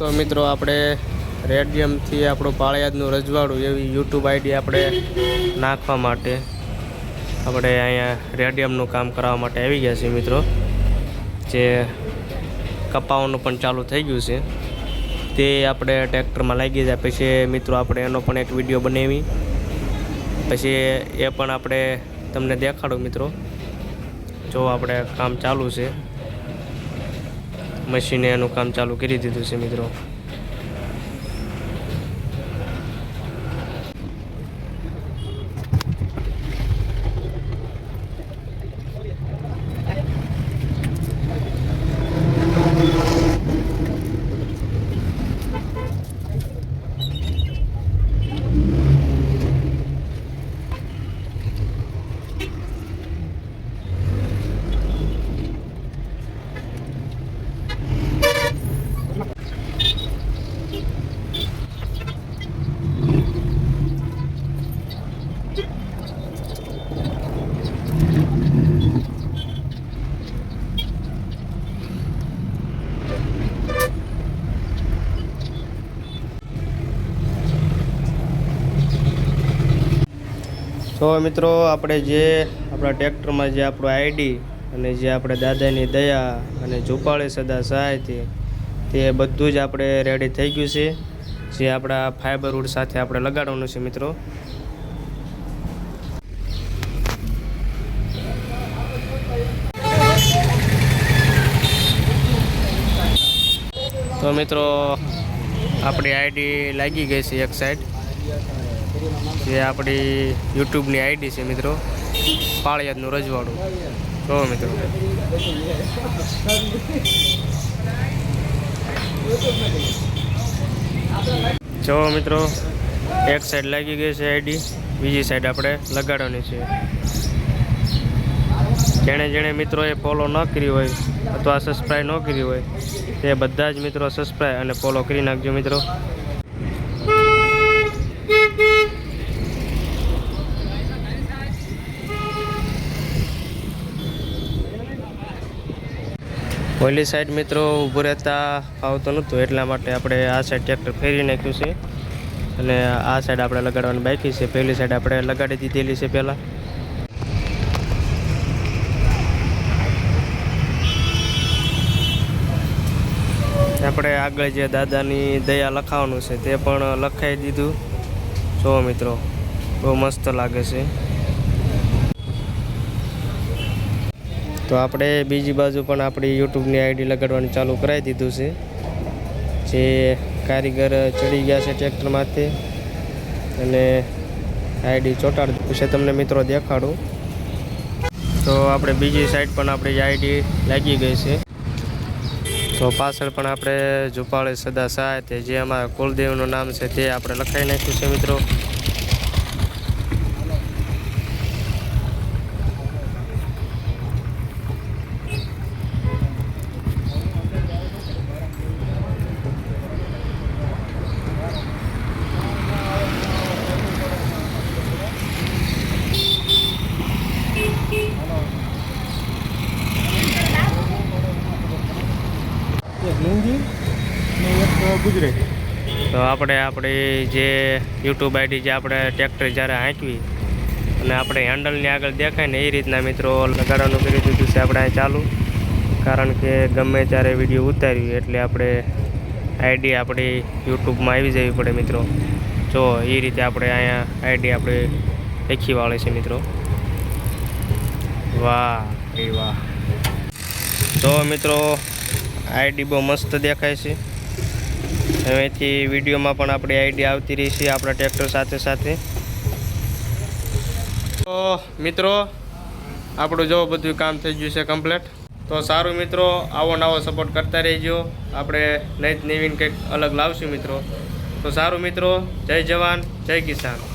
તો મિત્રો આપણે રેડિયમથી આપણું પાળિયાદનું રજવાડું એવી યુટ્યુબ આઈડી આપણે નાખવા માટે આપણે અહીંયા રેડિયમનું કામ કરાવવા માટે આવી ગયા છીએ મિત્રો. જે કપાવાનું પણ ચાલુ થઈ ગયું છે. તે આપણે ટ્રેક્ટરમાં લાગી જાય. પછી મિત્રો આપણે એનો પણ એક વીડિયો બનાવી. પછી એ પણ આપણે તમને દેખાડું મિત્રો. જો આપણે કામ ચાલુ છે. મશીને એનું કામ ચાલુ કરી દીધું છે મિત્રો. તો મિત્રો, આપણે જે આપણા ટ્રેક્ટરમાં જે આપણું આઈડી અને જે આપણે દાદાની દયા અને ઝુપાળે સદા સહાયથી તે બધું જ આપણે રેડી થઈ ગયું છે, જે આપણા ફાઈબર વુડ સાથે આપણે લગાડવાનું છે મિત્રો. તો મિત્રો, આપણી આઈડી લાગી ગઈ છે એક સાઈડ જે આપણી યુટ્યુબની આઈડી છે મિત્રો, પાળિયાદનું રજવાડું. તો મિત્રો. જો મિત્રો, એક સાઈડ લાગી ગઈ છે આઈડી, બીજી સાઈડ આપણે લગાડવાની છે. જેણે જેણે મિત્રોએ ફોલો ન કરી હોય અથવા સબસ્ક્રાઈબ ન કરી હોય, તે બધા જ મિત્રો સબસ્ક્રાઈબ અને ફોલો કરી નાખજો મિત્રો. ઓલી સાઈડ મિત્રો ઊભું રહેતા ફાવતું નહોતું, એટલા માટે આપણે આ સાઈડ ટ્રેક્ટર ફેરી નાખ્યું છે. અને આ સાઈડ આપણે લગાડવાની બાકી છે. પહેલી સાઈડ આપણે લગાડી દીધેલી છે પહેલાં. આપણે આગળ જે દાદાની દયા લખાવાનું છે તે પણ લખાઈ દીધું. જો મિત્રો, બહુ મસ્ત લાગે છે. તો આપણે બીજી બાજુ પણ આપણી યુટ્યુબની આઈડી લગાડવાનું ચાલુ કરાવી દીધું છે. જે કારીગર ચડી ગયા છે ટ્રેક્ટરમાંથી અને આઈડી ચોંટાડ છે. તમને મિત્રો દેખાડું. તો આપણે બીજી સાઈડ પણ આપણી આઈડી લાગી ગઈ છે. તો પાછળ પણ આપણે ઝુપાળે સદા સહાય તે જે અમારા કુલદેવનું નામ છે તે આપણે લખાઈ નાખ્યું છે મિત્રો એક હિન્દી ને તો આપણે આપણી જે યુટ્યુબ આઈડી જે આપણે ટ્રેક્ટર જ્યારે હાંકવી અને આપણે હેન્ડલની આગળ દેખાય ને એ રીતના મિત્રો લગાડવાનું કરી દીધું છે આપણે અહીં ચાલુ. કારણ કે ગમે ત્યારે વીડિયો ઉતાર્યું એટલે આપણે આઈડી આપણી યુટ્યુબમાં આવી જવી પડે મિત્રો. જો એ રીતે આપણે અહીંયા આઈડી આપણે લખી વાળે છે મિત્રો. વાહ, એ વાહ. તો મિત્રો આઈડી બહુ મસ્ત દેખાય છે. હવેથી વિડીયોમાં પણ આપણી આઈડિયા આવતી રહી છે આપણા ટ્રેક્ટર સાથે સાથે. તો મિત્રો, આપણું જો બધું કામ થઈ ગયું છે કમ્પ્લીટ તો સારું મિત્રો, આવો નવો સપોર્ટ કરતા રહેજો. આપણે જ નવીન કંઈક અલગ લાવશું મિત્રો. તો સારું મિત્રો, જય જવાન, જય કિસાન.